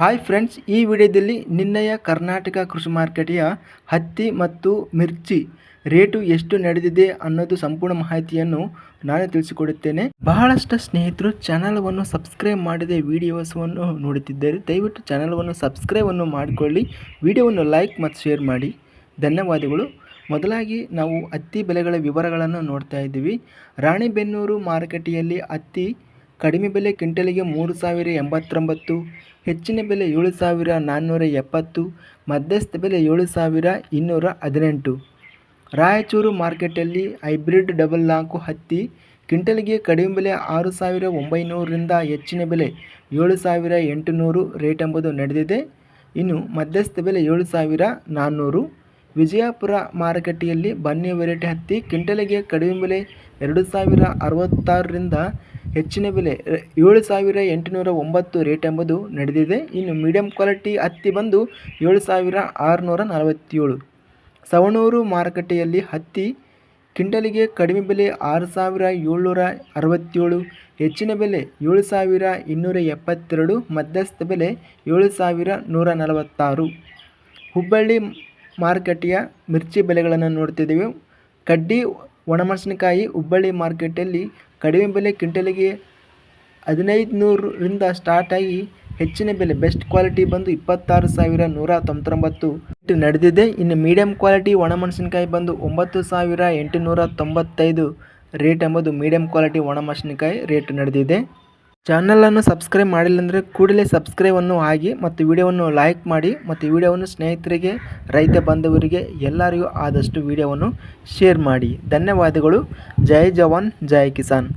Hi friends ಈ ವಿಡಿಯೋದಲ್ಲಿ ನಿನ್ನೆಯ ಕರ್ನಾಟಕ ಕೃಷಿ ಮಾರುಕಟ್ಟೆಯ ಹತ್ತಿ ಮತ್ತು ಮಿರ್ಚಿ ರೇಟು ಎಷ್ಟು ನಡೆದಿದೆ ಅನ್ನೋದು ಸಂಪೂರ್ಣ ಮಾಹಿತಿಯನ್ನು ನಾನು ತಿಳಿಸಿಕೊಡುತ್ತೇನೆ. ಬಹಳಷ್ಟು ಸ್ನೇಹಿತರು ಚಾನಲವನ್ನು ಸಬ್ಸ್ಕ್ರೈಬ್ ಮಾಡದೆ ವಿಡಿಯೋಸವನ್ನು ನೋಡುತ್ತಿದ್ದಾರೆ ದಯವಿಟ್ಟು ಚಾನಲವನ್ನು ಸಬ್ಸ್ಕ್ರೈಬನ್ನು ಮಾಡಿಕೊಳ್ಳಿ. ವಿಡಿಯೋವನ್ನು ಲೈಕ್ ಮತ್ತು ಶೇರ್ ಮಾಡಿ. ಧನ್ಯವಾದಗಳು. ಮೊದಲಾಗಿ ನಾವು ಹತ್ತಿ ಬೆಲೆಗಳ ವಿವರಗಳನ್ನು ನೋಡ್ತಾ ಇದ್ದೀವಿ. ರಾಣಿಬೆನ್ನೂರು ಮಾರುಕಟ್ಟೆಯಲ್ಲಿ ಹತ್ತಿ ಕಡಿಮೆ ಬೆಲೆ ಕ್ವಿಂಟಲಿಗೆ ಮೂರು ಸಾವಿರ ಎಂಬತ್ತೊಂಬತ್ತು, ಹೆಚ್ಚಿನ ಬೆಲೆ ಏಳು ಸಾವಿರ ನಾನ್ನೂರ ಎಪ್ಪತ್ತು, ಮಧ್ಯಸ್ಥ ಬೆಲೆ ಏಳು ಸಾವಿರ ಇನ್ನೂರ ಹದಿನೆಂಟು. ರಾಯಚೂರು ಮಾರ್ಕೆಟಲ್ಲಿ ಹೈಬ್ರಿಡ್ ಡಬಲ್ ನಾಲ್ಕು ಹತ್ತಿ ಕ್ವಿಂಟಲಿಗೆ ಕಡಿಮೆ ಬೆಲೆ ಆರು ಸಾವಿರ ಒಂಬೈನೂರರಿಂದ ಹೆಚ್ಚಿನ ಬೆಲೆ ಏಳು ಸಾವಿರ ಎಂಟುನೂರು ರೇಟ್ ಎಂಬುದು ನಡೆದಿದೆ. ಇನ್ನು ಮಧ್ಯಸ್ಥ ಬೆಲೆ ಏಳು ಸಾವಿರ ನಾನ್ನೂರು. ವಿಜಯಪುರ ಮಾರುಕಟ್ಟೆಯಲ್ಲಿ ಬನ್ನಿ ವೆರೈಟಿ ಹತ್ತಿ ಕ್ವಿಂಟಲಿಗೆ ಕಡಿಮೆ ಬೆಲೆ ಎರಡು ಸಾವಿರ ಅರವತ್ತಾರರಿಂದ ಹೆಚ್ಚಿನ ಬೆಲೆ ಏಳು ಸಾವಿರ ಎಂಟುನೂರ ಒಂಬತ್ತು ರೇಟ್ ಎಂಬುದು ನಡೆದಿದೆ. ಇನ್ನು ಮೀಡಿಯಂ ಕ್ವಾಲಿಟಿ ಹತ್ತಿ ಬಂದು ಏಳು ಸಾವಿರ ಆರುನೂರ ನಲವತ್ತೇಳು. ಸವಣೂರು ಮಾರುಕಟ್ಟೆಯಲ್ಲಿ ಹತ್ತಿ ಕ್ವಿಂಟಲಿಗೆ ಕಡಿಮೆ ಬೆಲೆ ಆರು ಸಾವಿರ ಏಳ್ನೂರ ಅರವತ್ತೇಳು. ಹೆಚ್ಚಿನ ಬೆಲೆ ಏಳು ಸಾವಿರ ಇನ್ನೂರ ಎಪ್ಪತ್ತೆರಡು. ಮಧ್ಯಸ್ಥ ಬೆಲೆ ಏಳು ಸಾವಿರ ನೂರ ನಲವತ್ತಾರು. ಹುಬ್ಬಳ್ಳಿ ಮಾರುಕಟ್ಟೆಯ ಮಿರ್ಚಿ ಬೆಲೆಗಳನ್ನು ನೋಡ್ತಿದ್ದೀವಿ. ಕಡ್ಡಿ, ಒಣಮೆಣಸಿನಕಾಯಿ ಹುಬ್ಬಳ್ಳಿ ಮಾರ್ಕೆಟಲ್ಲಿ ಕಡಿಮೆ ಬೆಲೆ ಕ್ವಿಂಟಲಿಗೆ ಹದಿನೈದು ನೂರರಿಂದ ಸ್ಟಾರ್ಟ್ ಆಗಿ ಹೆಚ್ಚಿನ ಬೆಲೆ ಬೆಸ್ಟ್ ಕ್ವಾಲಿಟಿ ಬಂದು ಇಪ್ಪತ್ತಾರು ಸಾವಿರ ನೂರ ತೊಂಬತ್ತೊಂಬತ್ತು. ನಡೆದಿದೆ. ಇನ್ನು ಮೀಡಿಯಂ ಕ್ವಾಲಿಟಿ ಒಣಮೆಣಸಿನಕಾಯಿ ಬಂದು ಒಂಬತ್ತು ಸಾವಿರ ಎಂಟುನೂರ ತೊಂಬತ್ತೈದು. ರೇಟ್ ಎಂಬುದು ಮೀಡಿಯಂ ಕ್ವಾಲಿಟಿ ಒಣಮೆಣಸಿನಕಾಯಿ ರೇಟ್ ನಡೆದಿದೆ. ಚಾನಲನ್ನು ಸಬ್ಸ್ಕ್ರೈಬ್ ಮಾಡಿಲ್ಲ ಅಂದರೆ ಕೂಡಲೇ ಸಬ್ಸ್ಕ್ರೈಬನ್ನು ಆಗಿ ಮತ್ತು ವಿಡಿಯೋವನ್ನು ಲೈಕ್ ಮಾಡಿ ಮತ್ತು ವಿಡಿಯೋವನ್ನು ಸ್ನೇಹಿತರಿಗೆ, ರೈತ ಬಾಂಧವರಿಗೆ ಎಲ್ಲರಿಗೂ ಆದಷ್ಟು ವಿಡಿಯೋವನ್ನು ಶೇರ್ ಮಾಡಿ. ಧನ್ಯವಾದಗಳು. ಜೈ ಜವಾನ್, ಜೈ ಕಿಸಾನ್.